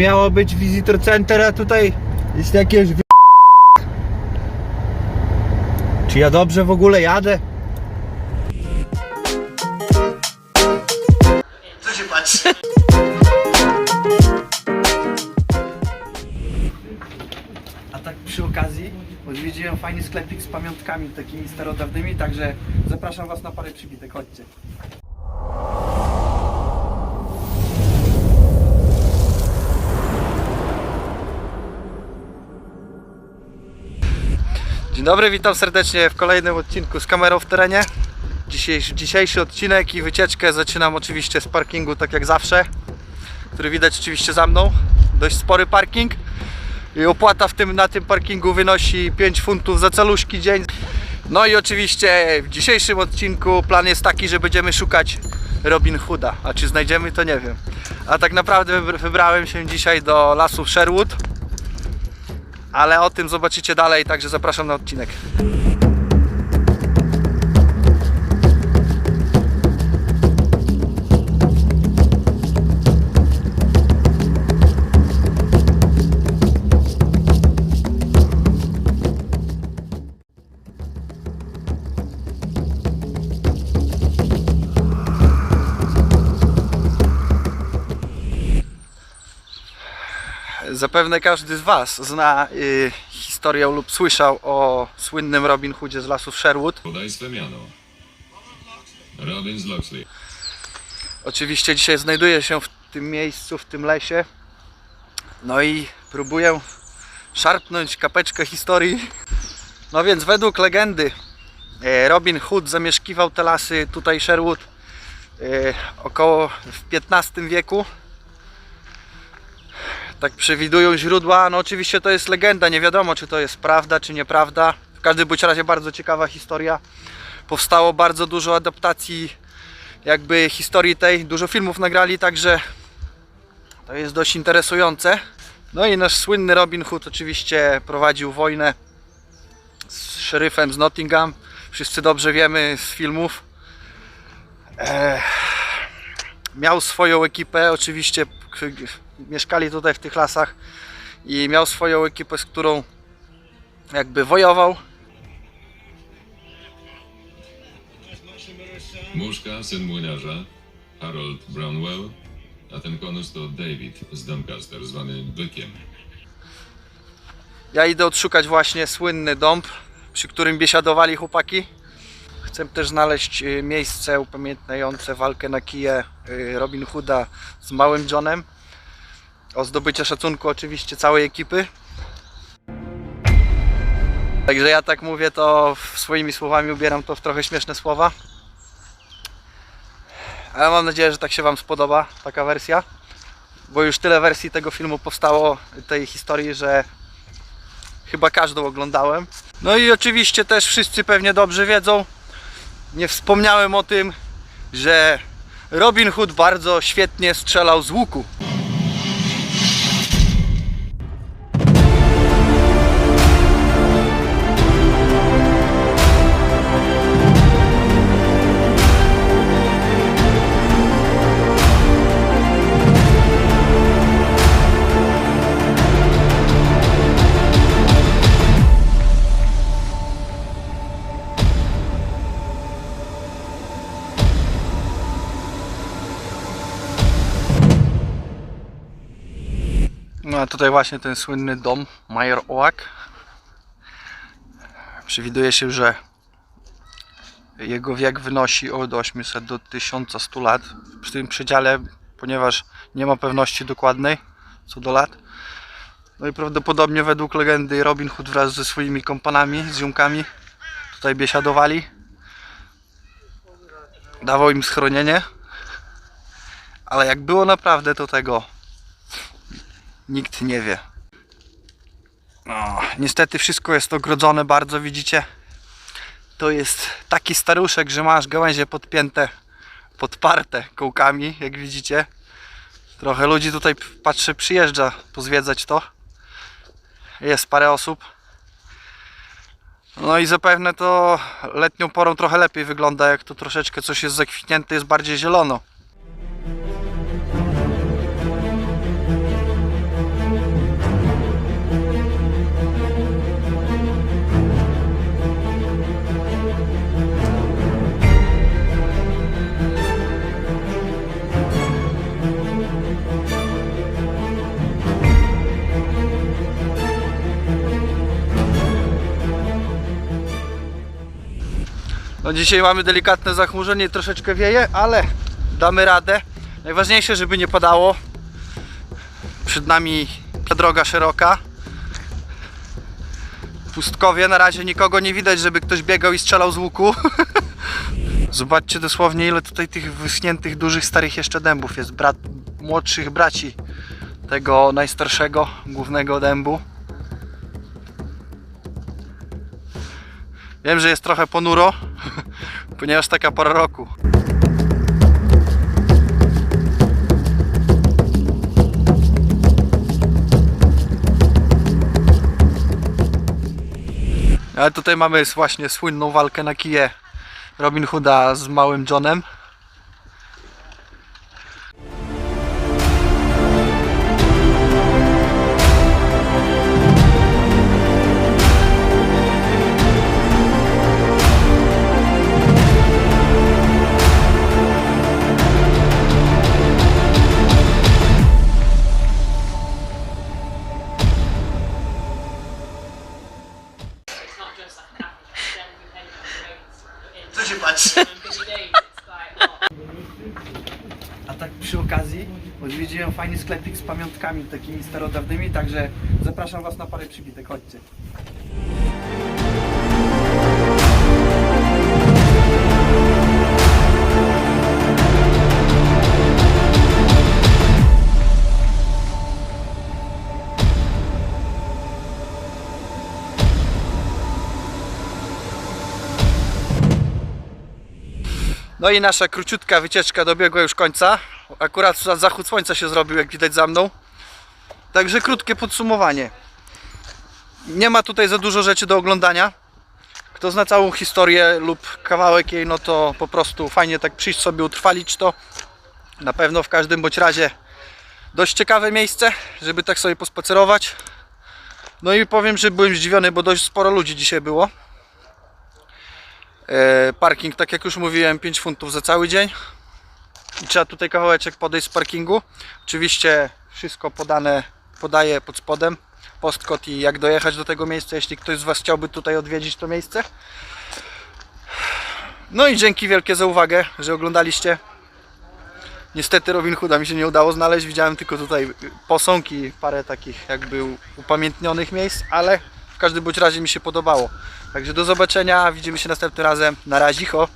Miało być visitor center, a tutaj jest jakieś wy... Czy ja dobrze w ogóle jadę? Co się patrzy? A tak przy okazji odwiedziłem fajny sklepik z pamiątkami takimi starodawnymi, także zapraszam was na parę przybitek, chodźcie. Dzień dobry, witam serdecznie w kolejnym odcinku z kamerą w terenie. Dzisiejszy, dzisiejszy odcinek i wycieczkę zaczynam oczywiście z parkingu, tak jak zawsze, który widać oczywiście za mną. Dość spory parking. I opłata w tym, na tym parkingu wynosi 5 funtów za caluszki dzień. No i oczywiście w dzisiejszym odcinku plan jest taki, że będziemy szukać Robin Hooda. A czy znajdziemy, to nie wiem. A tak naprawdę wybr- wybrałem się dzisiaj do lasów Sherwood ale o tym zobaczycie dalej, także zapraszam na odcinek. Zapewne każdy z Was zna y, historię lub słyszał o słynnym Robin Hoodzie z lasów Sherwood. Podaj swe miano. Robin z Locksley. Oczywiście dzisiaj znajduję się w tym miejscu, w tym lesie. No i próbuję szarpnąć kapeczkę historii. No więc według legendy e, Robin Hood zamieszkiwał te lasy tutaj Sherwood e, około w XV wieku. Tak przewidują źródła. No oczywiście to jest legenda, nie wiadomo czy to jest prawda czy nieprawda. W każdym bądź razie bardzo ciekawa historia. Powstało bardzo dużo adaptacji jakby historii tej, dużo filmów nagrali, także to jest dość interesujące. No i nasz słynny Robin Hood oczywiście prowadził wojnę z szeryfem z Nottingham. Wszyscy dobrze wiemy z filmów. Eee, miał swoją ekipę, oczywiście mieszkali tutaj w tych lasach i miał swoją ekipę, z którą jakby wojował. Muszka, syn młynarza, Harold Brownwell, a ten konus to David z Doncaster, zwany Bykiem. Ja idę odszukać właśnie słynny dąb, przy którym biesiadowali chłopaki. Chcę też znaleźć y, miejsce upamiętniające walkę na kije y, Robin Hooda z Małym Johnem. O zdobycie szacunku oczywiście całej ekipy. Także ja tak mówię to swoimi słowami ubieram to w trochę śmieszne słowa. Ale mam nadzieję, że tak się Wam spodoba taka wersja. Bo już tyle wersji tego filmu powstało, tej historii, że chyba każdą oglądałem. No i oczywiście też wszyscy pewnie dobrze wiedzą, nie wspomniałem o tym, że Robin Hood bardzo świetnie strzelał z łuku. No a tutaj właśnie ten słynny dom Major Oak. Przewiduje się, że jego wiek wynosi od 800 do 1100 lat. Przy tym przedziale, ponieważ nie ma pewności dokładnej co do lat. No i prawdopodobnie według legendy Robin Hood wraz ze swoimi kompanami, z ziomkami tutaj biesiadowali. Dawał im schronienie. Ale jak było naprawdę, to tego nikt nie wie. No, niestety wszystko jest ogrodzone bardzo, widzicie? To jest taki staruszek, że masz gałęzie podpięte, podparte kołkami, jak widzicie. Trochę ludzi tutaj, patrzę, przyjeżdża pozwiedzać to. Jest parę osób. No i zapewne to letnią porą trochę lepiej wygląda, jak to troszeczkę coś jest zakwitnięte, jest bardziej zielono. Dzisiaj mamy delikatne zachmurzenie, troszeczkę wieje, ale damy radę. Najważniejsze, żeby nie padało. Przed nami ta droga szeroka. Pustkowie, na razie nikogo nie widać, żeby ktoś biegał i strzelał z łuku. Zobaczcie dosłownie ile tutaj tych wyschniętych, dużych, starych jeszcze dębów jest. Brat, młodszych braci tego najstarszego, głównego dębu. Wiem, że jest trochę ponuro, ponieważ taka pora roku. Ale tutaj mamy właśnie słynną walkę na kije Robin Hooda z małym Johnem. Tak przy okazji odwiedziłem fajny sklepik z pamiątkami takimi starodawnymi, także zapraszam Was na parę przybitek, chodźcie. No i nasza króciutka wycieczka dobiegła już końca. Akurat za- zachód słońca się zrobił, jak widać za mną. Także krótkie podsumowanie. Nie ma tutaj za dużo rzeczy do oglądania. Kto zna całą historię lub kawałek jej, no to po prostu fajnie tak przyjść sobie, utrwalić to. Na pewno w każdym bądź razie dość ciekawe miejsce, żeby tak sobie pospacerować. No i powiem, że byłem zdziwiony, bo dość sporo ludzi dzisiaj było. E, Parking, tak jak już mówiłem, 5 funtów za cały dzień. I trzeba tutaj kawałeczek podejść z parkingu. Oczywiście wszystko podane, podaję pod spodem. Postkod i jak dojechać do tego miejsca, jeśli ktoś z Was chciałby tutaj odwiedzić to miejsce. No i dzięki wielkie za uwagę, że oglądaliście. Niestety Robin Hooda mi się nie udało znaleźć. Widziałem tylko tutaj posąg i parę takich jakby upamiętnionych miejsc, ale w każdym bądź razie mi się podobało. Także do zobaczenia, widzimy się następnym razem. Na razie, ho.